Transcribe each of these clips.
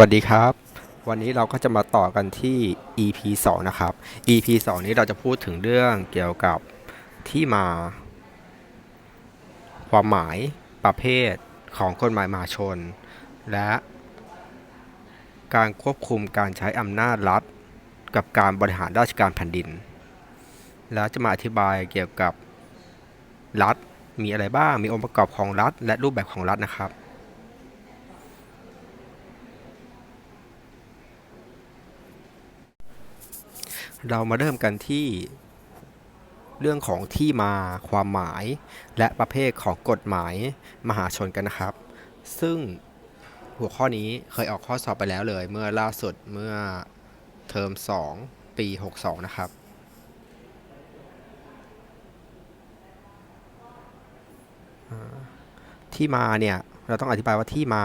วัสดีครับ วันนี้เราก็จะมาต่อกันที่ EP 2 นะครับ EP 2 นี้เราจะพูดถึงเรื่องเกี่ยวกับที่มา ความหมายประเภทของกฎหมายมหาชน และการควบคุมการใช้อำนาจรัฐ กับการบริหารราชการแผ่นดิน แล้วจะมาอธิบายเกี่ยวกับรัฐมีอะไรบ้างมีองค์ประกอบของรัฐ และรูปแบบของรัฐนะครับ เรามาเริ่มกันที่เรื่องของที่มาความหมาย และประเภทของกฎหมายมหาชนกันนะครับ ซึ่งหัวข้อนี้เคยออกข้อสอบไปแล้วเลย เมื่อล่าสุดเมื่อเทอม 2 ปี 62 นะครับ ที่มาเนี่ย เราต้องอธิบายว่าที่มา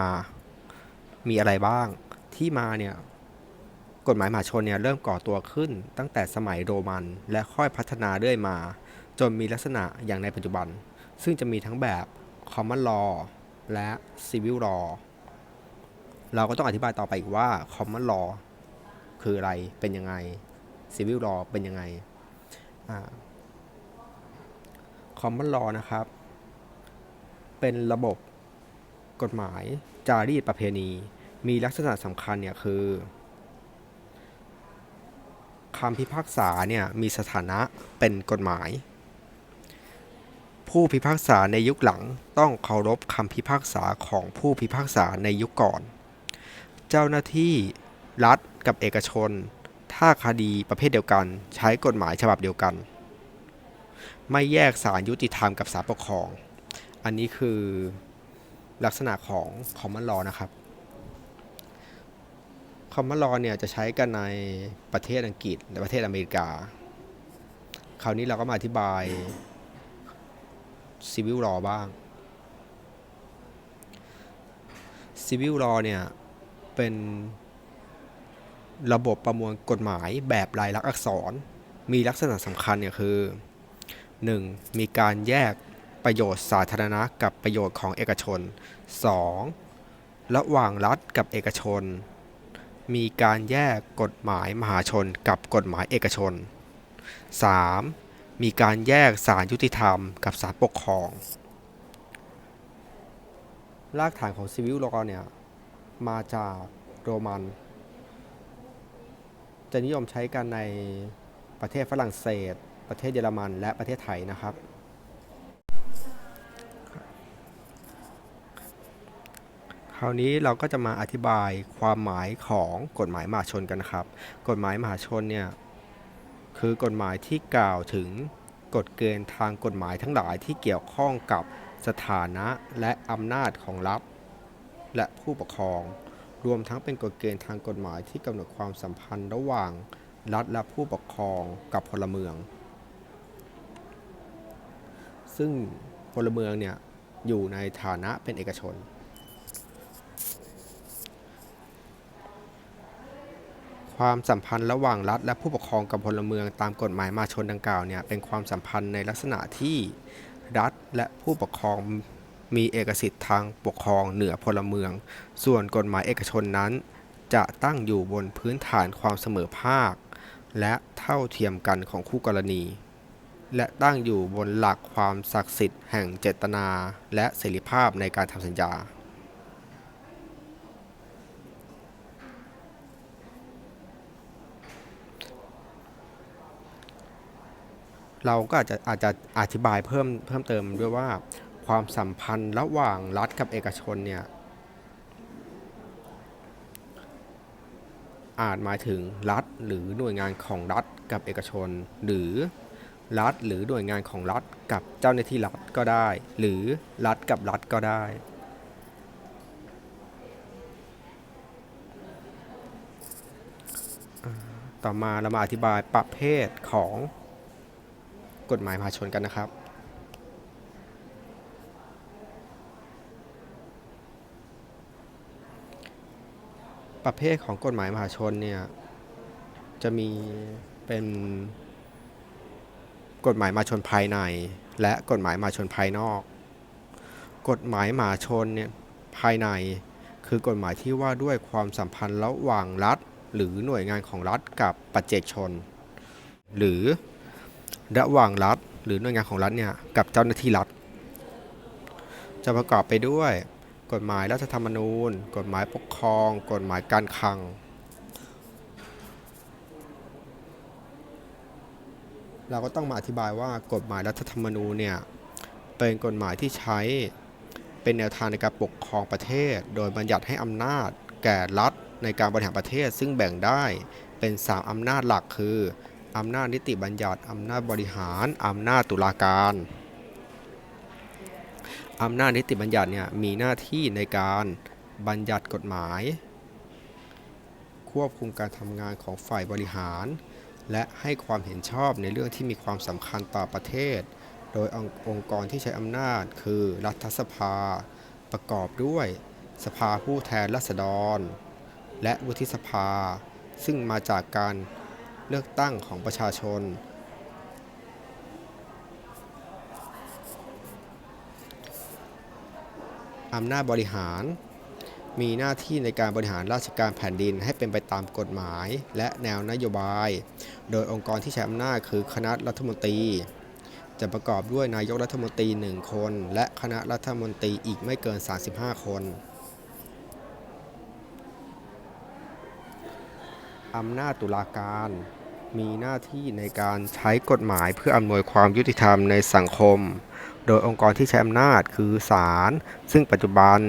มีอะไรบ้าง ที่มาเนี่ย ฎหมายมหาชนเนี่ยเริ่มก่อตัวขึ้นตั้งแต่สมัยโรมัน และค่อยพัฒนาเรื่อยมา จนมีลักษณะอย่างในปัจจุบัน ซึ่งจะมีทั้งแบบ common law และ civil law เราก็ต้องอธิบายต่อไปอีกว่า common law คืออะไรเป็นยังไง civil law เป็นยังไงอ่า common law นะครับ เป็นระบบกฎหมายจารีตประเพณี มีลักษณะสำคัญเนี่ยคือ คำพิพากษาเนี่ยมีสถานะเป็นกฎหมาย ผู้พิพากษาในยุคหลังต้องเคารพคำพิพากษาของผู้พิพากษาในยุคก่อน เจ้าหน้าที่รัฐกับเอกชน ถ้าคดีประเภทเดียวกันใช้กฎหมายฉบับเดียวกัน ไม่แยกสารยุติธรรมกับศาลปกครอง อันนี้คือลักษณะของ common law นะครับ common law เนี่ยจะใช้กันในประเทศอังกฤษและประเทศอเมริกา คราวนี้เราก็มาอธิบาย civil law บ้าง civil law เนี่ยเป็นระบบประมวลกฎหมายแบบลายลักษณ์อักษร มีลักษณะสำคัญเนี่ยคือ 1. มีการแยกประโยชน์สาธารณะกับประโยชน์ของเอกชน 2. ระหว่างรัฐกับเอกชน มีการแยกกฎหมายมหาชนกับกฎหมายเอกชน 3. มีการแยกศาลยุติธรรมกับศาลปกครอง รากฐานของ Civil Law เนี่ย มาจากโรมัน จะนิยมใช้กันในประเทศฝรั่งเศส ประเทศเยอรมัน และประเทศไทยนะครับ ราวนี้เราก็จะมาอธิบายความหมายของกฎหมายมหาชนกันนะครับ กฎหมายมหาชนเนี่ยคือกฎหมายที่กล่าวถึงกฎเกณฑ์ทางกฎหมายทั้งหลายที่เกี่ยวข้องกับสถานะและอำนาจของรัฐและผู้ปกครอง รวมทั้งเป็นกฎเกณฑ์ทางกฎหมายที่กำหนดความสัมพันธ์ระหว่างรัฐและผู้ปกครองกับพลเมือง ซึ่งพลเมืองเนี่ยอยู่ในฐานะเป็นเอกชน ความสัมพันธ์ระหว่างรัฐ และผู้ปกครองกับพลเมืองตามกฎหมายมาชนดังกล่าวเนี่ยเป็นความสัมพันธ์ในลักษณะที่รัฐและผู้ปกครองมีเอกสิทธิ์ทางปกครองเหนือพลเมือง ส่วนกฎหมายเอกชนนั้น จะตั้งอยู่บนพื้นฐานความเสมอภาค และเท่าเทียมกันของคู่กรณี และตั้งอยู่บนหลักความศักดิ์สิทธิ์แห่งเจตนา และเสรีภาพในการทำสัญญา เราก็อาจจะอาจจะอธิบายเพิ่มเพิ่มเติมด้วยว่าความสัมพันธ์ระหว่างรัฐกับเอกชนเนี่ยอาจหมายถึงรัฐหรือหน่วยงานของรัฐกับเอกชน หรือรัฐหรือหน่วยงานของรัฐกับเจ้าหน้าที่รัฐก็ได้ หรือรัฐกับรัฐก็ได้ ต่อมาเรามาอธิบายประเภทของ กฎหมายมหาชนกันนะครับประเภทของกฎหมายมหาชนเนี่ยจะมีเป็นกฎหมายมหาชนภายใน และกฎหมายมหาชนภายนอก กฎหมายมหาชนเนี่ยภายในคือกฎหมายที่ว่าด้วยความสัมพันธ์ระหว่างรัฐ หรือหน่วยงานของรัฐกับปัจเจกชน หรือ ระหว่างรัฐ หรือหน่วยงานของรัฐเนี่ยกับเจ้าหน้าที่รัฐ จะประกอบไปด้วย กฎหมายรัฐธรรมนูญ กฎหมายปกครอง กฎหมายการคลัง เราก็ต้องมาอธิบายว่ากฎหมายรัฐธรรมนูญเนี่ยเป็นกฎหมายที่ใช้เป็นแนวทางในการปกครองประเทศ โดยบัญญัติให้อำนาจแก่รัฐในการบริหารประเทศซึ่งแบ่งได้เป็น 3 อำนาจหลักคือ อำนาจนิติบัญญัติ อำนาจบริหาร อำนาจตุลาการ อำนาจนิติบัญญัติเนี่ยมีหน้าที่ในการบัญญัติกฎหมาย ควบคุมการทำงานของฝ่ายบริหาร และให้ความเห็นชอบในเรื่องที่มีความสำคัญต่อประเทศ โดยององค์กรที่ใช้อำนาจคือรัฐสภา ประกอบด้วยสภาผู้แทนราษฎร และวุฒิสภา ซึ่งมาจากการ เลือกตั้งของประชาชน อำนาจบริหาร มีหน้าที่ในการบริหารราชการแผ่นดินให้เป็นไปตามกฎหมาย และแนวนโยบาย โดยองค์กรที่ใช้อำนาจคือคณะรัฐมนตรี จะประกอบด้วยนายกรัฐมนตรี 1 คน และคณะรัฐมนตรีอีกไม่เกิน 35 คนอำนาจตุลาการ มีหน้าที่ในการใช้กฎหมายเพื่ออำนวยความยุติธรรมในสังคม โดยองค์กรที่ใช้อำนาจคือศาลซึ่งปัจจุบัน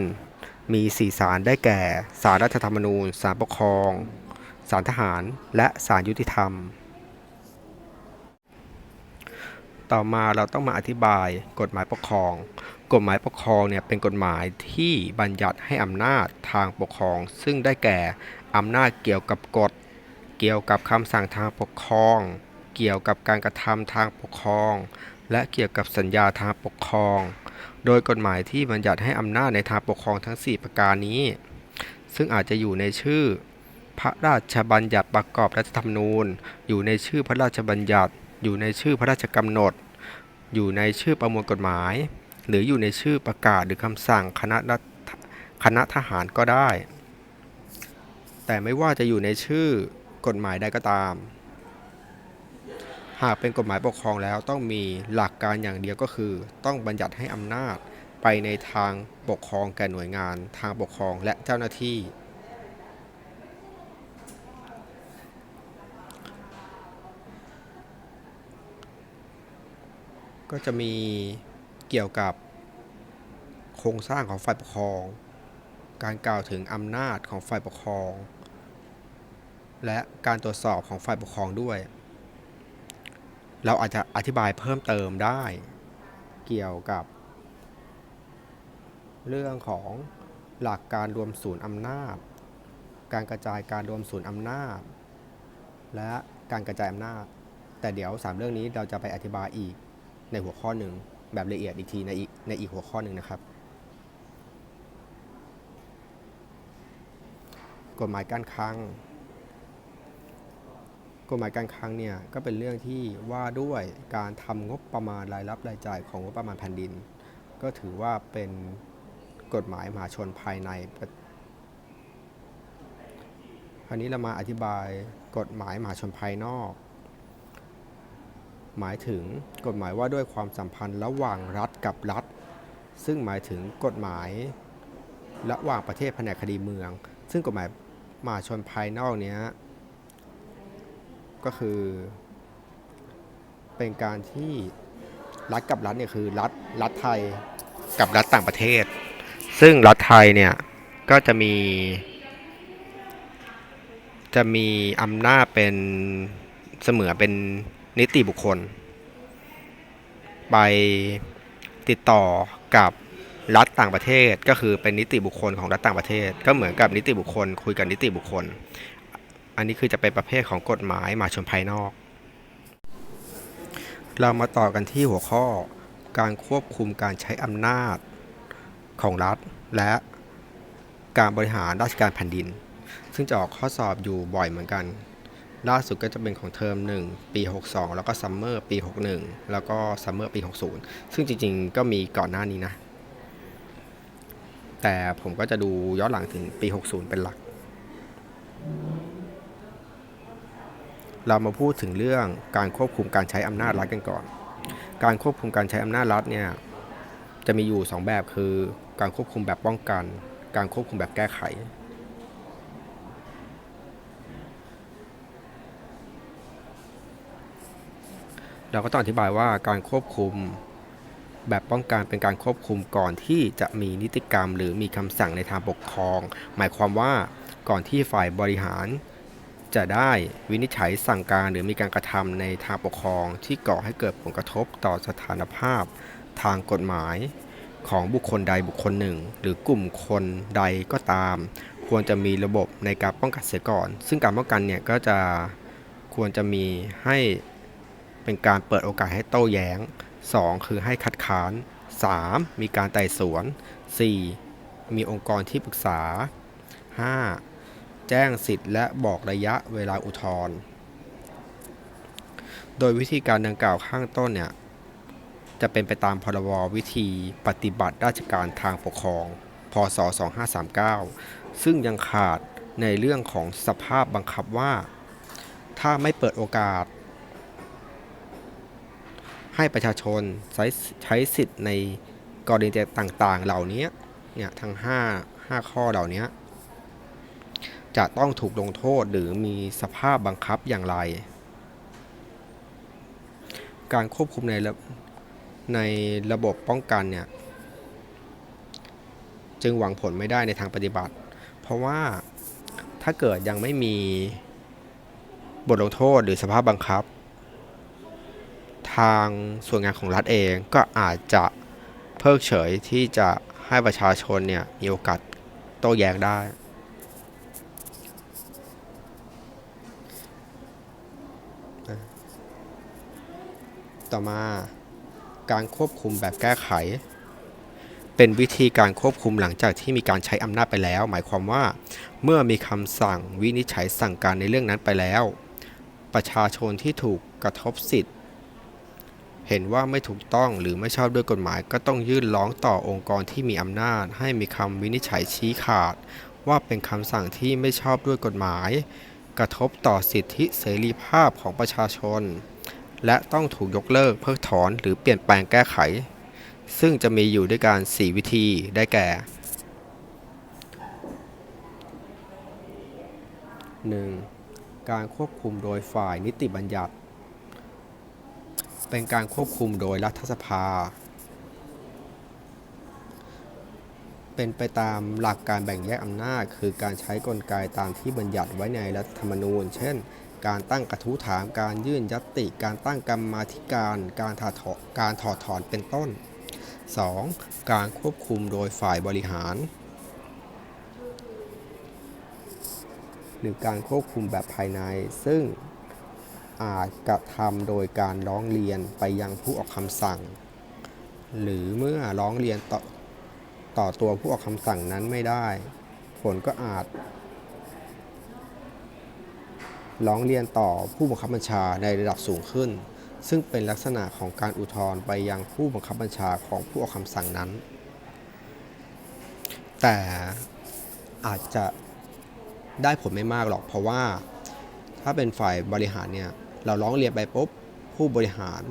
มี4ศาลได้แก่ศาลรัฐธรรมนูญศาลปกครองศาลทหารและศาลยุติธรรม ต่อมาเราต้องมาอธิบายกฎหมายปกครอง กฎหมายปกครองเนี่ยเป็นกฎหมายที่บัญญัติให้อำนาจทางปกครอง ซึ่งได้แก่อำนาจเกี่ยวกับกฎ เกี่ยวกับคำสั่งทางปกครอง เกี่ยวกับการกระทำทางปกครอง และเกี่ยวกับสัญญาทางปกครอง โดยกฎหมายที่บัญญัติให้อำนาจในทางปกครองทั้ง 4 ประการนี้ ซึ่งอาจจะอยู่ในชื่อ พระราชบัญญัติประกอบรัฐธรรมนูญ อยู่ในชื่อพระราชบัญญัติ อยู่ในชื่อพระราชกำหนด อยู่ในชื่อประมวลกฎหมาย หรืออยู่ในชื่อประกาศหรือคำสั่งคณะคณะทหารก็ได้ แต่ไม่ว่าจะอยู่ในชื่อ กฎหมายใดก็ตาม หากเป็นกฎหมายปกครองแล้วต้องมีหลักการอย่างเดียวก็คือ ต้องบัญญัติให้อำนาจไปในทางปกครองแก่หน่วยงาน ทางปกครองและเจ้าหน้าที่ ก็จะมีเกี่ยวกับโครงสร้างของฝ่ายปกครอง การกล่าวถึงอำนาจของฝ่ายปกครอง และการตรวจสอบของฝ่ายปกครองด้วย เราอาจจะอธิบายเพิ่มเติมได้ เกี่ยวกับ เรื่องของหลักการรวมศูนย์อำนาจ การกระจายการรวมศูนย์อำนาจ และการกระจายอำนาจ แต่เดี๋ยวสามเรื่องนี้เราจะไปอธิบายอีกในหัวข้อหนึ่งแบบละเอียดอีกทีในอีกในอีกหัวข้อหนึ่งนะครับ กฎหมายการคลัง กฎหมายการคลังเนี่ยก็เป็นเรื่องที่ว่าด้วยการทำงบประมาณรายรับรายจ่ายของงบประมาณแผ่นดิน ก็ถือว่าเป็นกฎหมายมหาชนภายในคราวนี้เรามาอธิบายกฎหมายมหาชนภายนอก หมายถึงกฎหมายว่าด้วยความสัมพันธ์ระหว่างรัฐกับรัฐ ซึ่งหมายถึงกฎหมายระหว่างประเทศแผนกคดีเมือง ซึ่งกฎหมายมหาชนภายนอกเนี้ย ก็คือ เป็นการที่รัฐกับรัฐเนี่ยคือรัฐรัฐไทยกับรัฐต่างประเทศ ซึ่งรัฐไทยเนี่ยก็จะมี จะมีอำนาจเป็นเสมือนเป็นนิติบุคคล ไปติดต่อกับรัฐต่างประเทศก็คือเป็นนิติบุคคลของรัฐต่างประเทศ ก็เหมือนกับนิติบุคคล คุยกับนิติบุคคล อันนี้คือจะเป็นประเภทของกฎหมายมาชนภายนอก เรามาต่อกันที่หัวข้อการควบคุมการใช้อำนาจของรัฐ และการบริหารราชการแผ่นดิน ซึ่งจะออกข้อสอบอยู่บ่อยเหมือนกัน ล่าสุดก็จะเป็นของเทอม 1 ปี 62 แล้วก็ซัมเมอร์ปี 61 แล้วก็ซัมเมอร์ปี 60 ซึ่งจริงๆ ก็มีก่อนหน้านี้นะ แต่ผมก็จะดูย้อนหลังถึงปี 60 เป็นหลัก เรามาพูดถึงเรื่องการควบคุมการใช้อำนาจรัฐกันก่อน การควบคุมการใช้อำนาจรัฐเนี่ยจะมีอยู่ 2 แบบคือ การควบคุมแบบป้องกัน การควบคุมแบบแก้ไข เราก็ต้องอธิบายว่าการควบคุมแบบป้องกันเป็นการควบคุมก่อนที่จะมีนิติกรรม หรือมีคำสั่งในทางปกครอง หมายความว่าก่อนที่ฝ่ายบริหาร จะได้วินิจฉัยสั่งการหรือมีการกระทำในทางปกครองที่ก่อให้เกิดผลกระทบต่อสถานภาพ ทางกฎหมายของบุคคลใดบุคคลหนึ่ง หรือกลุ่มคนใดก็ตาม ควรจะมีระบบในการป้องกันเสียก่อน ซึ่งการป้องกันเนี่ยก็จะควรจะมีให้เป็นการเปิดโอกาสให้โต้แย้ง 2. คือให้คัดค้าน 3. มีการไต่สวน 4. มีองค์กรที่ปรึกษา 5. แจ้งสิทธิ์และบอกระยะเวลาอุทธรณ์ โดยวิธีการดังกล่าวข้างต้นเนี่ย จะเป็นไปตามพรบวิธีปฏิบัติราชการทางปกครอง พศ 2539 ซึ่งยังขาดในเรื่องของสภาพบังคับว่า ถ้าไม่เปิดโอกาส ให้ประชาชนใช้ใช้สิทธิ์ในกรณีต่างๆ เหล่านี้เนี่ยทั้ง 5 5 ข้อเหล่านี้ จะต้องถูกลงโทษหรือมีสภาพบังคับอย่างไร การควบคุมในระในระบบป้องกันเนี่ยจึงหวังผลไม่ได้ในทางปฏิบัติ เพราะว่าถ้าเกิดยังไม่มีบทลงโทษหรือสภาพบังคับ ทางส่วนงานของรัฐเองก็อาจจะเพิกเฉยที่จะให้ประชาชนเนี่ยมีโอกาสโต้แย้งได้ ต่อมา การควบคุมแบบแก้ไข เป็นวิธีการควบคุมหลังจากที่มีการใช้อำนาจไปแล้ว หมายความว่า เมื่อมีคำสั่งวินิจฉัยสั่งการในเรื่องนั้นไปแล้ว ประชาชนที่ถูกกระทบสิทธิ์เห็นว่าไม่ถูกต้องหรือไม่ชอบด้วยกฎหมาย ก็ต้องยื่นร้องต่อองค์กรที่มีอำนาจ ให้มีคำวินิจฉัยชี้ขาด ว่าเป็นคำสั่งที่ไม่ชอบด้วยกฎหมาย กระทบต่อสิทธิเสรีภาพของประชาชน และต้องถูกยกเลิกเพิกถอนหรือเปลี่ยนแปลงแก้ไข ซึ่งจะมีอยู่ด้วยการ 4 วิธีได้แก่ 1. การควบคุมโดยฝ่ายนิติบัญญัติ เป็นการควบคุมโดยรัฐสภา เป็นไปตามหลักการแบ่งแยกอำนาจ คือการใช้กลไกตามที่บัญญัติไว้ในรัฐธรรมนูญ เช่น การตั้งกระทู้ถาม การยื่นยตติการตั้งกรรมาธิการ การถอดถอนการถอดถอนเป็นต้น 2. การควบคุมโดยฝ่ายบริหารหรือการควบคุมแบบภายใน ซึ่งอาจกระทำโดยการร้องเรียนไปยังผู้ออกคำสั่ง หรือเมื่อร้องเรียนต่อต่อตัวผู้ออกคำสั่งนั้นไม่ได้ ผลก็อาจ ร้องเรียนต่อผู้บังคับบัญชาในระดับสูงขึ้น ซึ่งเป็นลักษณะของการอุทธรณ์ไปยังผู้บังคับบัญชาของผู้ออกคำสั่งนั้น แต่อาจจะได้ผลไม่มากหรอกเพราะว่า ถ้าเป็นฝ่ายบริหารเนี่ยเราร้องเรียนไปปุ๊บผู้บริหาร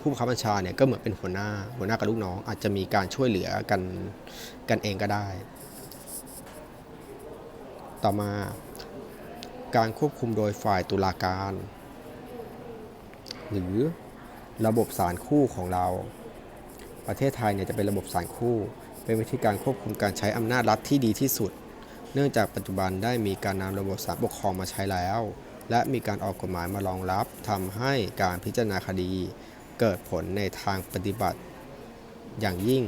ผู้บังคับบัญชาเนี่ยก็เหมือนเป็นหัวหน้าหัวหน้ากับลูกน้อง อาจจะมีการช่วยเหลือกันกันเองก็ได้ ต่อมา การควบคุมโดยฝ่ายตุลาการ หรือระบบศาลคู่ของเรา ประเทศไทยเนี่ยจะเป็นระบบศาลคู่ เป็นวิธีการควบคุมการใช้อำนาจรัฐที่ดีที่สุด เนื่องจากปัจจุบันได้มีการนำระบบศาลปกครองมาใช้แล้ว และมีการออกกฎหมายมารองรับทำให้การพิจารณาคดี เกิดผลในทางปฏิบัติอย่างยิ่ง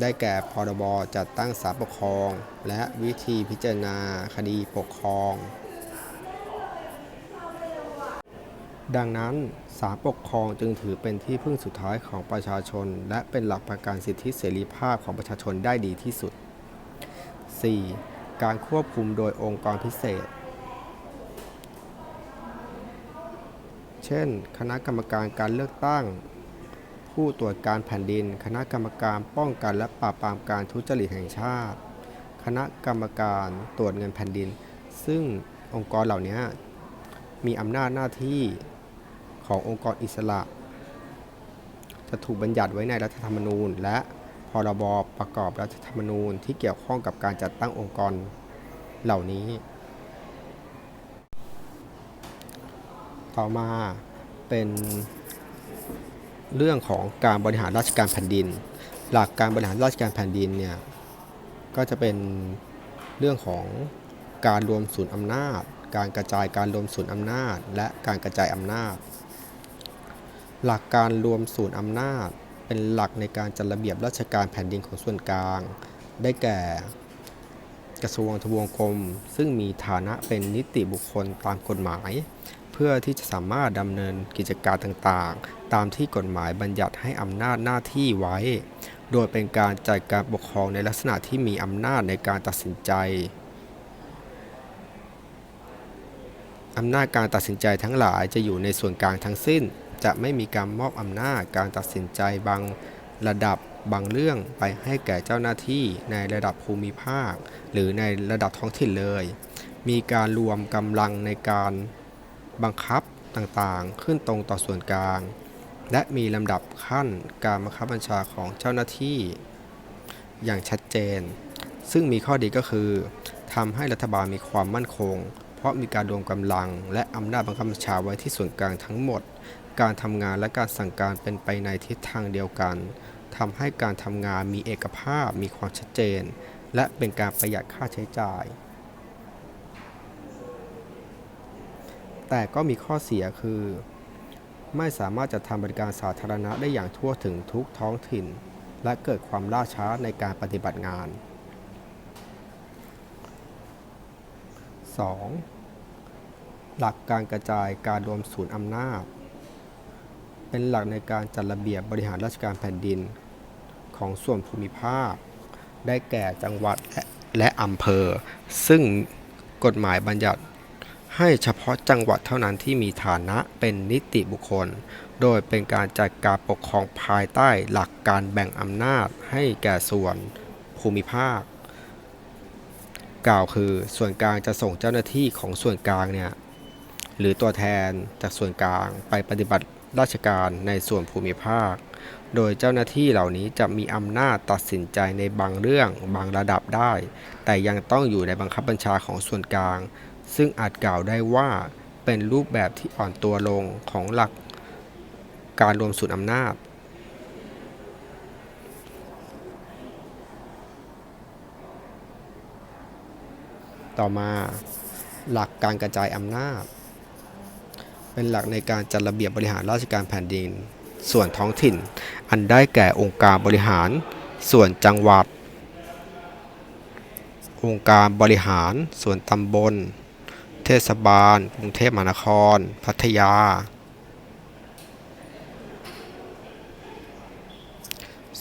ได้แก่พรบจัดตั้งศาลปกครอง และวิธีพิจารณาคดีปกครอง ดังนั้นศาลปกครองจึงถือเป็นที่พึ่งสุดท้ายของประชาชน และเป็นหลักประกันสิทธิเสรีภาพของประชาชนได้ดีที่สุด 4. การควบคุมโดยองค์กรพิเศษ เช่น คณะกรรมการการเลือกตั้ง ผู้ตรวจการแผ่นดิน คณะกรรมการป้องกันและปราบปรามการทุจริตแห่งชาติ คณะกรรมการตรวจเงินแผ่นดิน ซึ่งองค์กรเหล่านี้มีอำนาจหน้าที่ขององค์กรอิสระ จะถูกบัญญัติไว้ในรัฐธรรมนูญ และพรบประกอบรัฐธรรมนูญที่เกี่ยวข้องกับการจัดตั้งองค์กรเหล่านี้ ต่อมาเป็น เรื่องของการบริหารราชการแผ่นดิน หลักการบริหารราชการแผ่นดินเนี่ยก็จะเป็นเรื่องของการรวมศูนย์อำนาจ การกระจายการรวมศูนย์อำนาจ และการกระจายอำนาจ หลักการรวมศูนย์อำนาจ เป็นหลักในการจัดระเบียบราชการแผ่นดินของส่วนกลาง ได้แก่กระทรวงทบวงกรม ซึ่งมีฐานะเป็นนิติบุคคลตามกฎหมาย พื่อที่จะสามารถดำเนินกิจการต่างๆ ตามที่กฎหมายบัญญัติให้อำนาจหน้าที่ไว้ โดยเป็นการจัดการปกครองในลักษณะที่มีอำนาจในการตัดสินใจอำนาจการตัดสินใจทั้งหลายจะอยู่ในส่วนกลางทั้งสิ้น จะไม่มีการมอบอำนาจการตัดสินใจบางระดับบางเรื่องไปให้แก่เจ้าหน้าที่ในระดับภูมิภาค หรือในระดับท้องถิ่นเลย มีการรวมกำลังในการ บังคับต่างๆ ขึ้นตรงต่อส่วนกลาง และมีลำดับขั้นการบังคับบัญชาของเจ้าหน้าที่ อย่างชัดเจน ซึ่งมีข้อดีก็คือทำให้รัฐบาลมีความมั่นคง เพราะมีการรวมกำลัง และอำนาจบังคับบัญชาไว้ที่ส่วนกลางทั้งหมด การทำงานและการสั่งการเป็นไปในทิศทางเดียวกันทำให้การทำงานมีเอกภาพ มีความชัดเจน และเป็นการประหยัดค่าใช้จ่าย แต่ก็มีข้อเสียคือ ไม่สามารถจะทำบริการสาธารณะได้อย่างทั่วถึงทุกท้องถิ่น และเกิดความล่าช้าในการปฏิบัติงาน 2. หลักการกระจายการรวมศูนย์อำนาจ เป็นหลักในการจัดระเบียบบริหารราชการแผ่นดิน ของส่วนภูมิภาค ได้แก่จังหวัดและอำเภอ ซึ่งกฎหมายบัญญัติ ให้เฉพาะจังหวัดเท่านั้นที่มีฐานะเป็นนิติบุคคล โดยเป็นการจัดการปกครองภายใต้หลักการแบ่งอำนาจให้แก่ส่วนภูมิภาค กล่าวคือส่วนกลางจะส่งเจ้าหน้าที่ของส่วนกลางเนี่ยหรือตัวแทนจากส่วนกลางไปปฏิบัติราชการในส่วนภูมิภาค โดยเจ้าหน้าที่เหล่านี้จะมีอำนาจตัดสินใจในบางเรื่องบางระดับได้ แต่ยังต้องอยู่ในบังคับบัญชาของส่วนกลาง ซึ่งอาจกล่าวได้ว่าเป็นรูปแบบที่อ่อนตัวลงของหลักการรวมศูนย์อำนาจ ต่อมาหลักการกระจายอำนาจ เป็นหลักในการจัดระเบียบบริหารราชการแผ่นดิน ส่วนท้องถิ่น อันได้แก่องค์การบริหาร ส่วนจังหวัด องค์การบริหาร ส่วนตำบล เทศบาล กรุงเทพมหานคร พัทยา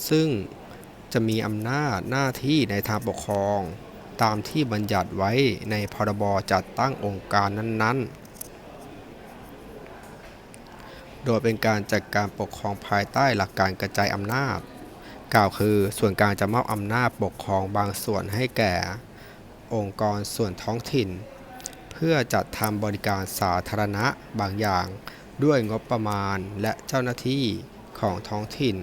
ซึ่งจะมีอำนาจหน้าที่ในทางปกครอง ตามที่บัญญัติไว้ในพรบจัดตั้งองค์การนั้นๆ โดยเป็นการจัดการปกครองภายใต้หลักการกระจายอำนาจ กล่าวคือส่วนกลางจะมอบอำนาจปกครองบางส่วนให้แก่ องค์กรส่วนท้องถิ่น พื่อจัดทำบริการสาธารณะบางอย่าง ด้วยงบประมาณและเจ้าหน้าที่ของท้องถิ่น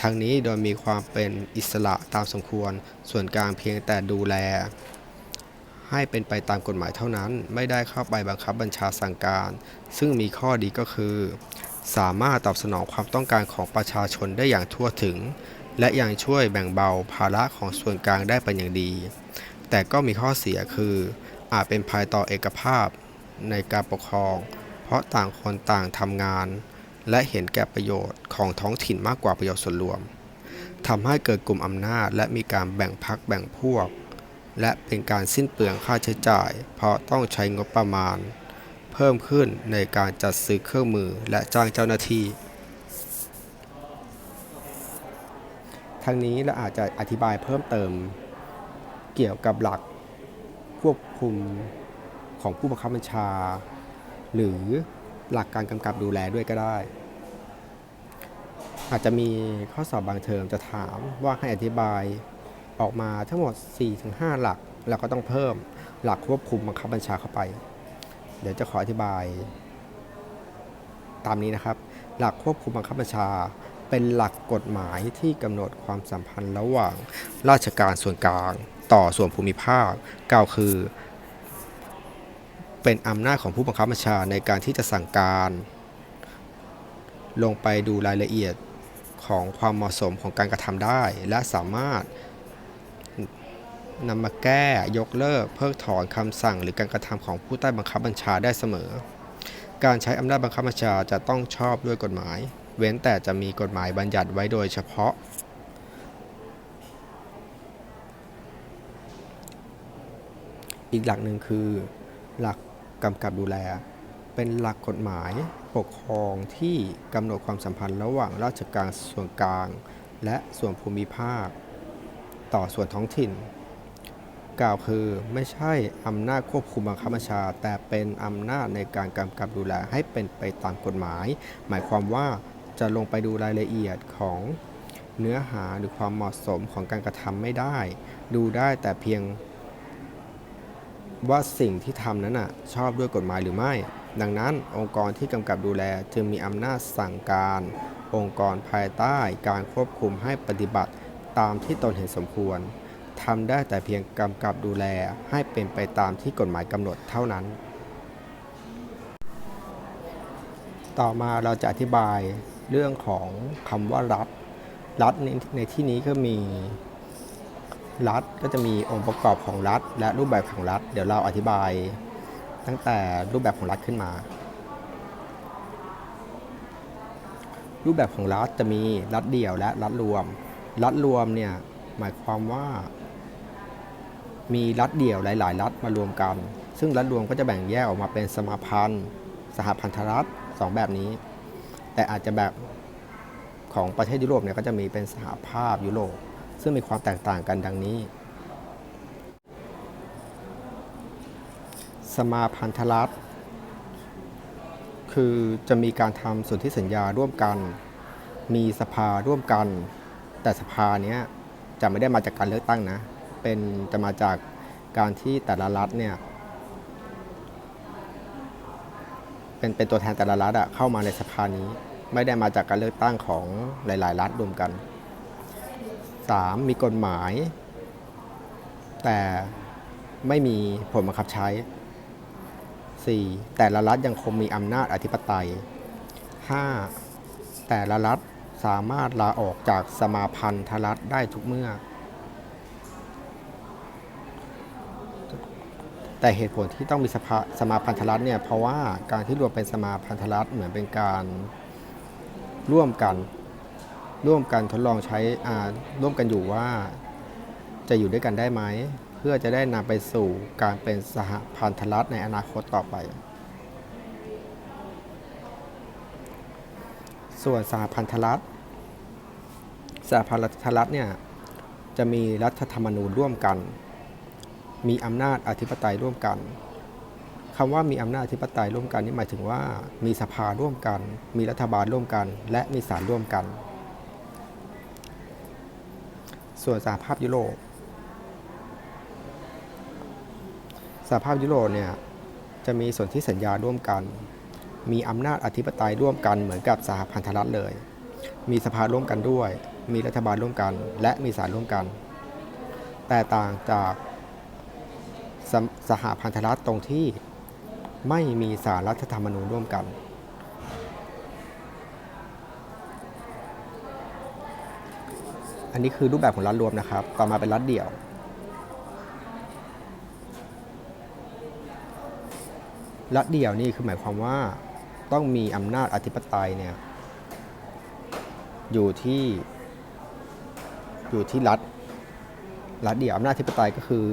ทั้งนี้โดยมีความเป็นอิสระตามสมควรส่วนกลางเพียงแต่ดูแล ให้เป็นไปตามกฎหมายเท่านั้น ไม่ได้เข้าไปบังคับบัญชาสั่งการ ซึ่งมีข้อดีก็คือ สามารถตอบสนองความต้องการของประชาชนได้อย่างทั่วถึง และยังช่วยแบ่งเบาภาระของส่วนกลางได้เป็นอย่างดี แต่ก็มีข้อเสียคือ อาจเป็นภายต่อเอกภาพในการปกครอง เพราะต่างคนต่างทำงาน และเห็นแก่ประโยชน์ของท้องถิ่นมากกว่าประโยชน์ส่วนรวมทำให้เกิดกลุ่มอำนาจและมีการแบ่งพักแบ่งพวก และเป็นการสิ้นเปลืองค่าใช้จ่าย เพราะต้องใช้งบประมาณ เพิ่มขึ้นในการจัดซื้อเครื่องมือและจ้างเจ้าหน้าที่ทั้งนี้เราอาจจะอธิบายเพิ่มเติมเกี่ยวกับหลัก ควบคุมของผู้บังคับบัญชา หรือหลักการกำกับดูแลด้วยก็ได้ อาจจะมีข้อสอบบางเทอมจะถามว่าให้อธิบายออกมาทั้งหมด 4-5 หลัก แล้วก็ต้องเพิ่มหลักควบคุมบังคับบัญชาเข้าไป เดี๋ยวจะขออธิบาย ตามนี้นะครับ หลักควบคุมบังคับบัญชา เป็นหลักกฎหมายที่กำหนดความสัมพันธ์ระหว่างราชการส่วนกลาง ต่อส่วนภูมิภาคกล่าวคือ เป็นอำนาจของผู้บังคับบัญชาในการที่จะสั่งการ ลงไปดูรายละเอียดของความเหมาะสมของการกระทำได้ และสามารถนำมาแก้ยกเลิก เพิกถอนคำสั่ง หรือการกระทำของผู้ใต้บังคับบัญชาได้เสมอ การใช้อำนาจบังคับบัญชาจะต้องชอบด้วยกฎหมาย เว้นแต่จะมีกฎหมายบัญญัติไว้โดยเฉพาะ อีกหลักหนึ่งคือหลักกำกับดูแล เป็นหลักกฎหมายปกครองที่กำหนดความสัมพันธ์ระหว่างราชการส่วนกลาง และส่วนภูมิภาค ต่อส่วนท้องถิ่น กล่าวคือไม่ใช่อำนาจควบคุมบังคับบัญชา แต่เป็นอำนาจในการกำกับดูแลให้เป็นไปตามกฎหมาย หมายความว่าจะลงไปดูรายละเอียดของเนื้อหาหรือความเหมาะสมของการกระทำไม่ได้ ดูได้แต่เพียง ว่าสิ่งที่ทำนั้นน่ะชอบด้วยกฎหมายหรือไม่ ดังนั้นองค์กรที่กำกับดูแลจึงมีอำนาจสั่งการ องค์กรภายใต้การควบคุมให้ปฏิบัติตามที่ตนเห็นสมควรทำได้แต่เพียงกำกับดูแลให้เป็นไปตามที่กฎหมายกำหนดเท่านั้น ต่อมาเราจะอธิบายเรื่องของคำว่ารัฐ รัฐในในที่นี้ก็มี รัฐก็จะมีองค์ประกอบของรัฐ และรูปแบบของรัฐ เดี๋ยวเราอธิบาย ตั้งแต่รูปแบบของรัฐขึ้นมา รูปแบบของรัฐจะมีรัฐเดี่ยวและรัฐรวม รัฐรวมเนี่ยหมายความว่า มีรัฐเดี่ยวหลาย ๆ รัฐมารวมกัน ซึ่งรัฐรวมก็จะแบ่งแยกออกมาเป็นสมาพันธ์ สหพันธรัฐสองแบบนี้ แต่อาจจะแบบของประเทศยุโรปเนี่ยก็จะมีเป็นสหภาพยุโรป ซึ่งมีความแตกต่างกันดังนี้ สมาพันธรัฐคือจะมีการทำสนธิสัญญาร่วมกัน มีสภาร่วมกัน แต่สภาเนี้ยจะไม่ได้มาจากการเลือกตั้งนะ เป็นจะมาจากการที่แต่ละรัฐเนี่ยเป็นเป็นตัวแทนแต่ละรัฐอะเข้ามาในสภานี้ ไม่ได้มาจากการเลือกตั้งของหลาย ๆ รัฐรวมกัน 3. มีกฎหมาย แต่ไม่มีผลบังคับใช้ 4. แต่ละรัฐยังคงมีอำนาจอธิปไตย 5. แต่ละรัฐสามารถลาออกจากสมาพันธรัฐได้ทุกเมื่อ แต่เหตุผลที่ต้องมีสภาสมาพันธรัฐเนี่ยเพราะว่าการที่รวมเป็นสมาพันธรัฐเหมือนเป็นการร่วมกัน ร่วมกันทดลองใช้ร่วมกันอยู่ว่า จะอยู่ด้วยกันได้ไหม เพื่อจะได้นำไปสู่การเป็นสหพันธรัฐในอนาคตต่อไป ส่วนสหพันธรัฐสหพันธรัฐเนี่ยจะมีรัฐธรรมนูญร่วมกัน มีอำนาจอธิปไตยร่วมกันคำว่ามีอำนาจอธิปไตยร่วมกันนี่หมายถึงว่ามีสภาร่วมกัน มีรัฐบาลร่วมกัน และมีศาลร่วมกัน ส่วนสหภาพยุโรปสหภาพยุโรปเนี่ยจะมีส่วนที่สัญญาร่วมกัน มีอำนาจอธิปไตยร่วมกันเหมือนกับสหพันธรัฐเลย มีสภาร่วมกันด้วย มีรัฐบาลร่วมกัน และมีศาลร่วมกัน แต่ต่างจากสสหพันธรัฐตรงที่ไม่มีสารรัฐธรรมนูญร่วมกัน อันนี้คือรูปแบบของรัฐรวมนะครับ ต่อมาเป็นรัฐเดี่ยว รัฐเดี่ยวนี่คือหมายความว่าต้องมีอำนาจอธิปไตยเนี่ยอยู่ที่อยู่ที่รัฐ รัฐเดี่ยวอำนาจอธิปไตยก็คือ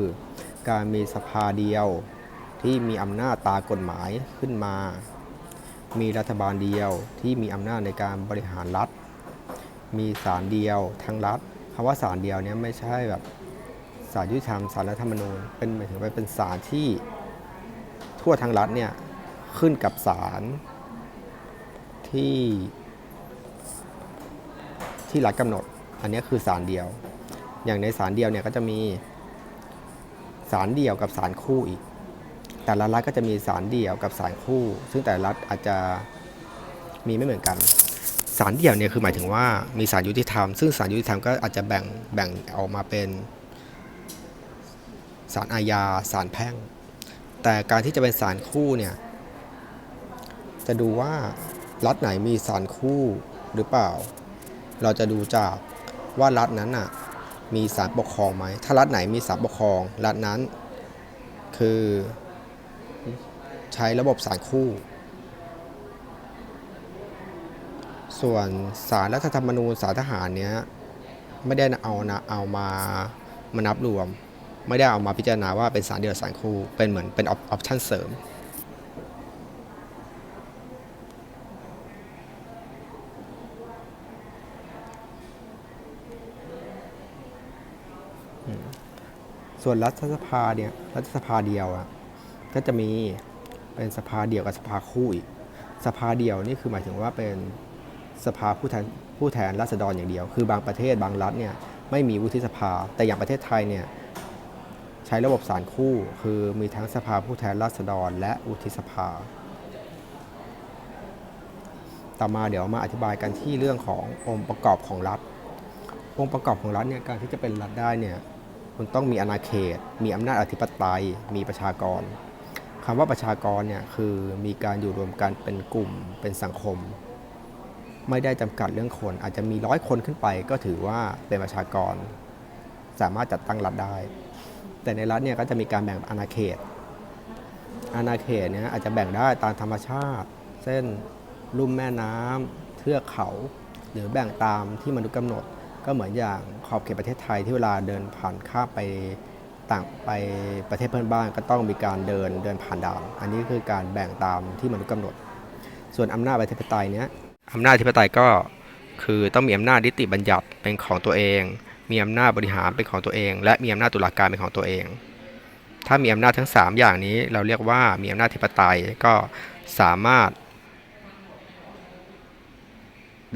การมีสภาเดียวที่มีอำนาจตากฎหมายขึ้นมา มีรัฐบาลเดียวที่มีอำนาจในการบริหารรัฐ มีศาลเดียวทั้งรัฐคำว่าศาลเดียวเนี่ยไม่ใช่แบบศาลยุติธรรมศาลรัฐธรรมนูญเป็นหมายถึงว่าเป็นศาลที่ทั่วทั้งรัฐเนี่ยขึ้นกับศาลที่ที่รัฐกำหนด อันนี้คือสารเดียว อย่างในสารเดียวเนี่ยก็จะมีสารเดียวกับสารคู่อีก แต่ละรัฐก็จะมีสารเดียวกับสารคู่ ซึ่งแต่ละรัฐอาจจะมีไม่เหมือนกัน สารเดี่ยวเนี่ยคือหมายถึงว่ามีสารยุติธรรม ซึ่งสารยุติธรรมก็อาจจะแบ่งแบ่งออกมาเป็นสารอาญาสารแพ่ง แต่การที่จะเป็นสารคู่เนี่ยจะดูว่ารัฐไหนมีสารคู่หรือเปล่า เราจะดูจากว่ารัฐนั้นน่ะมีสารปกครองไหมถ้ารัฐไหนมีสารปกครองรัฐนั้นคือใช้ระบบสารคู่ ส่วนสารรัฐธรรมนูญสารทหารเนี้ยไม่ได้เอานะเอามามานับรวม ไม่ได้เอามาพิจารณาว่าเป็นสารเดียวสารคู่เป็นเหมือนเป็นออปชั่นเสริมส่วนรัฐสภาเนี่ยรัฐสภาเดียวอะก็จะมีเป็นสภาเดียวกับสภาคู่อีกสภาเดียวนี่คือหมายถึงว่าเป็น สภาผู้แทนผู้แทนราษฎรอย่างเดียว คือบางประเทศบางรัฐเนี่ยไม่มีวุฒิสภา แต่อย่างประเทศไทยเนี่ยใช้ระบบสารคู่ คือมีทั้งสภาผู้แทนราษฎร และวุฒิสภา ต่อมาเดี๋ยวมาอธิบายกันที่เรื่องขององค์ประกอบของรัฐ องค์ประกอบของรัฐเนี่ยการที่จะเป็นรัฐได้เนี่ยคุณต้องมีอาณาเขต มีอำนาจอธิปไตย มีประชากรคำว่าประชากรเนี่ยคือมีการอยู่รวมกันเป็นกลุ่มเป็นสังคม ไม่ได้จำกัดเรื่องคน อาจจะมีร้อยคนขึ้นไป ก็ถือว่าเป็นประชากร สามารถจัดตั้งรัฐได้ แต่ในรัฐเนี่ยก็จะมีการแบ่งอาณาเขต อาณาเขตเนี่ยอาจจะแบ่งได้ตามธรรมชาติเส้นลุ่มแม่น้ำเทือกเขา หรือแบ่งตามที่มนุษย์กำหนด ก็เหมือนอย่างขอบเขตประเทศไทยที่เวลาเดินผ่านข้ามไปต่างไปประเทศเพื่อนบ้านก็ต้องมีการเดินเดินผ่านด่าน อันนี้คือการแบ่งตามที่มนุษย์กำหนด ส่วนอำนาจอธิปไตยเนี้ย อำนาจอธิปไตยก็คือต้องมีอำนาจนิติบัญญัติเป็นของตัวเอง มีอำนาจบริหารเป็นของตัวเอง และมีอำนาจตุลาการเป็นของตัวเอง ถ้ามีอำนาจทั้ง 3 อย่างนี้เราเรียกว่ามีอำนาจอธิปไตยก็สามารถ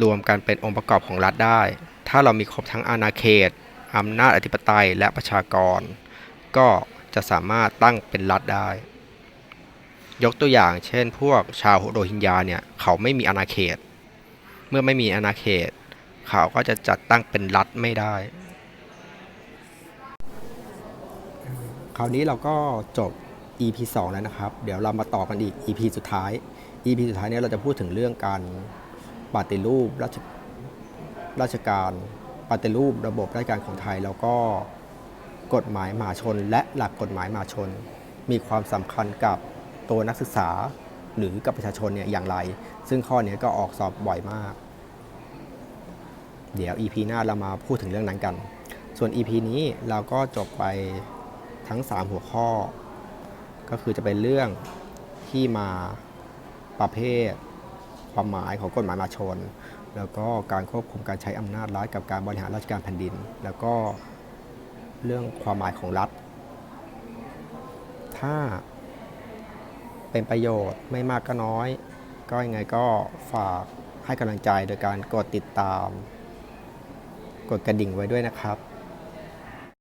รวมกันเป็นองค์ประกอบของรัฐได้ ถ้าเรามีครบทั้งอาณาเขตอำนาจอธิปไตยและประชากร ก็จะสามารถตั้งเป็นรัฐได้ ยกตัวอย่างเช่น พวกชาวโรฮิงญาเนี่ยเขาไม่มีอาณาเขต มื่อไม่มีอาณาเขต เขาก็จะจัดตั้งเป็นรัฐไม่ได้ คราวนี้เราก็จบ EP 2 แล้วนะครับ เดี๋ยวเรามาต่อกันอีก EP สุดท้าย EP สุดท้ายเนี้เราจะพูดถึงเรื่องการปฏิรูปราชราชการปฏิรูประบบราชการของไทย แล้วก็กฎหมายมหาชน และหลักกฎหมายมหาชน มีความสำคัญกับตัวนักศึกษาหรือกับประชาชนเนี่ยอย่างไร ซึ่งข้อนี้ก็ออกสอบบ่อยมาก เดี๋ยว EP หน้าเรามาพูดถึงเรื่องนั้นกัน ส่วน EP นี้เราก็จบไปทั้ง 3 หัวข้อ ก็คือจะเป็นเรื่องที่มาประเภท ความหมายของกฎหมายมาชน แล้วก็การควบคุมการใช้อำนาจรัฐกับการบริหารราชการแผ่นดิน แล้วก็เรื่องความหมายของรัฐ ถ้าเป็นประโยชน์ไม่มากก็น้อย ก็ยังไงก็ฝากให้กำลังใจโดยการกดติดตาม กดกระดิ่งไว้ด้วยนะครับ